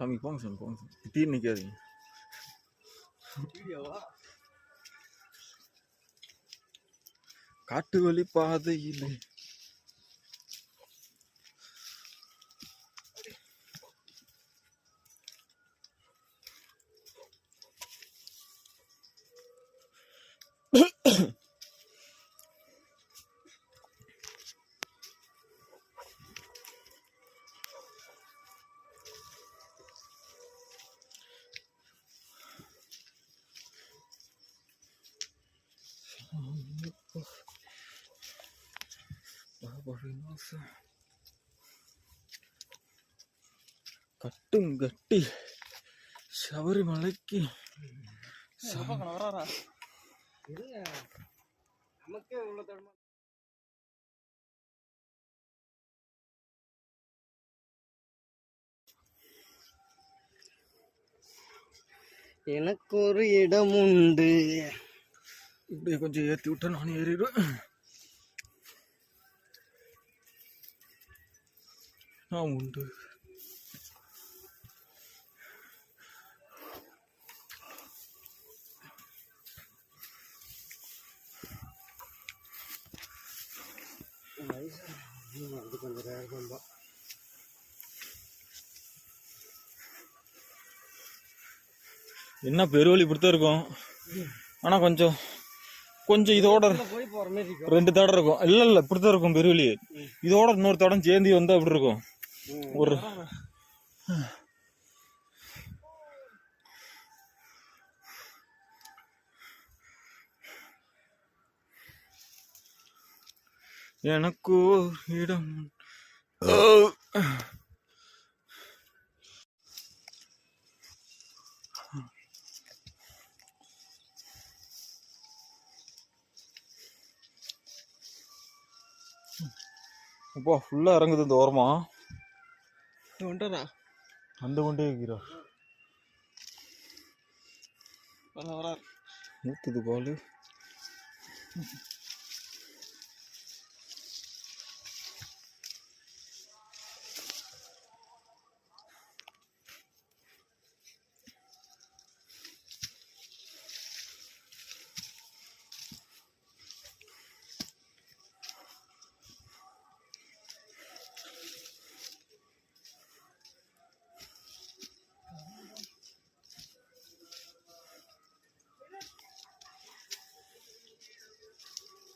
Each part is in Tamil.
சாமி போங்க சாமி போங்க சாமி. திடீர்னு நிற்காதீங்க காட்டு வழி பாதையில் கட்டும் கட்டி சபரிமலைக்கு நமக்கே உள்ள தடுமா எனக்கு ஒரு இடம் உண்டு இப்படியே கொஞ்சம் ஏற்றி விட்டு நான் ஏறிடுவேன். ஆ உண்டு. அது கொஞ்சம் தான் என்ன பெருவழி இப்படித்தான் இருக்கும்? ஆனால் கொஞ்சம் கொஞ்சம் இதோட ரெண்டு தடம் இருக்கும். இல்லை இல்லை இப்படித்தான் இருக்கும் பெருவழி இதோட இன்னொரு தடம் சேர்ந்து வந்தா அப்படி இருக்கும். ஒரு எனக்கு இடம். அப்பா ஃபுல்லா இறங்குது இந்த ஓரமா. வந்துட்டா அந்த கொண்டே இருக்கிறார் வர வரார் ஊத்துது பால்.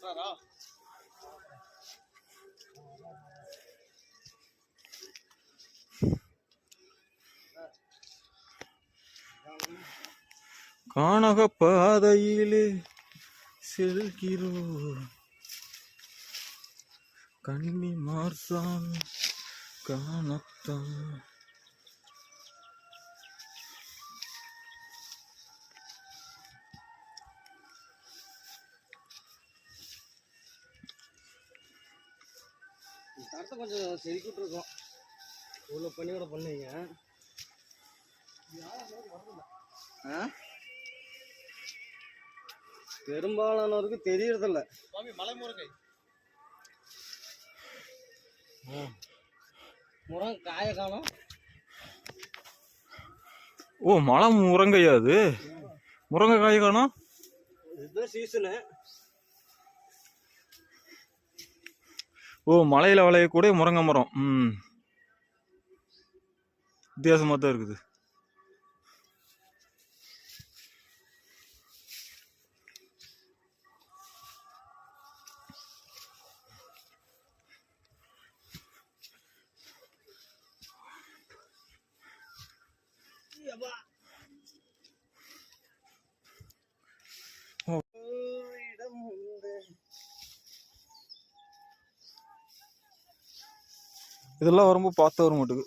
சாரா? காணக பாதையிலே செல்கிறோம். கண்ணி மார்சாமி காணத்தான். தரத்தை கொஞ்சம் செதுக்கிட்டு இருக்கோம் இவ்வளோ பண்ணியோட பண்ணீங்க. ஆ? பெரும்பாலானவருக்கு தெரியறதில்ல. சுவாமி மலைமுருகை. முருங்கை காய காணும். ஓ மலை முருங்கையா அது? முருங்கை காய் காணோம்? இதுதான் சீசனு ஓ மலையில் விளையக்கூடிய முருங்கை மரம். ம். வித்தியாசமாக தான் இருக்குது. இடம் இதெல்லாம் வரும்போது பார்த்து வர மாட்டுக்கு.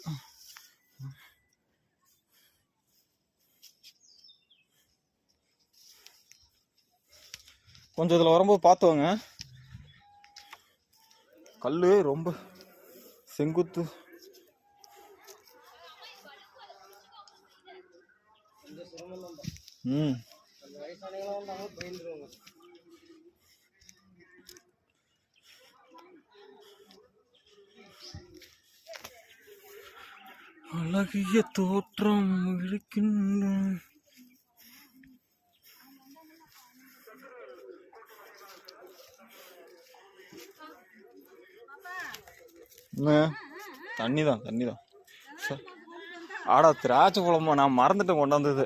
கொஞ்சம் இதில் வரும்போது பார்த்துவாங்க கல் ரொம்ப செங்குத்து. ம். அழகிய தோற்றம் இருக்கின்ற தண்ணி தான் தண்ணி தான் ஆடா திராட்சை குழம்பா நான் மறந்துட்டேன் கொண்டாந்தது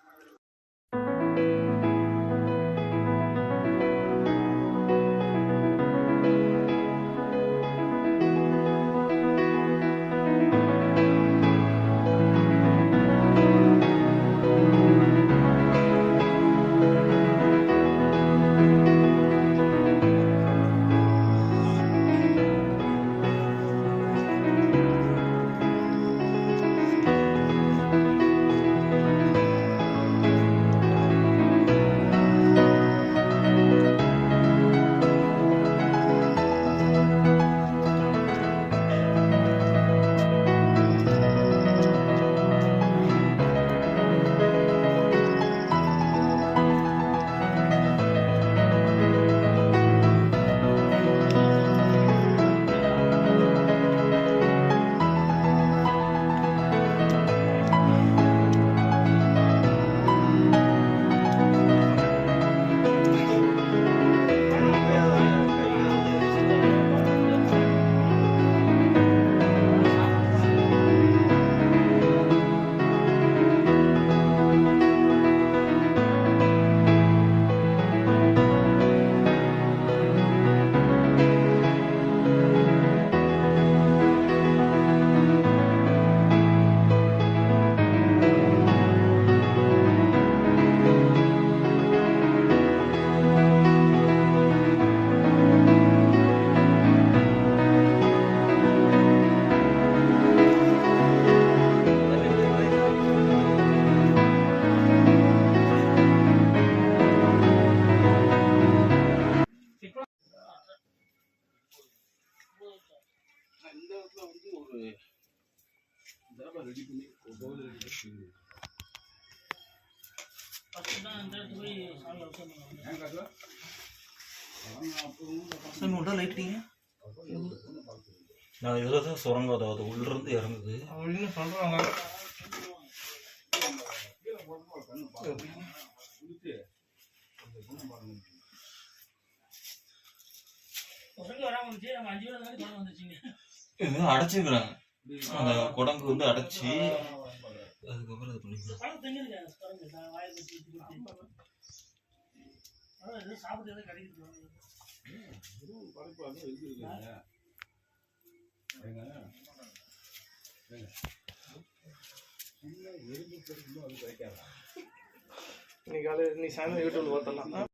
இன்னும் அவசரம் இல்லை பிடிங்க எதுவும் அவசரம் பார்த்து நல்லா பார்த்து போங்க நான் இதில் தான் சுரங்கம் அதாவது உள்ளிருந்து இறங்குது. அப்படின்னு சொல்றாங்க. இது அடைச்சிருக்கிறாங்க அந்த குடங்கு வந்து அடைச்சி அதுக்கப்புறம் இது பண்ணிக்கலாம் இன்னைக்கு காலையில் நீ சாயந்தரம் யூடியூப்ல பார்த்தலாம்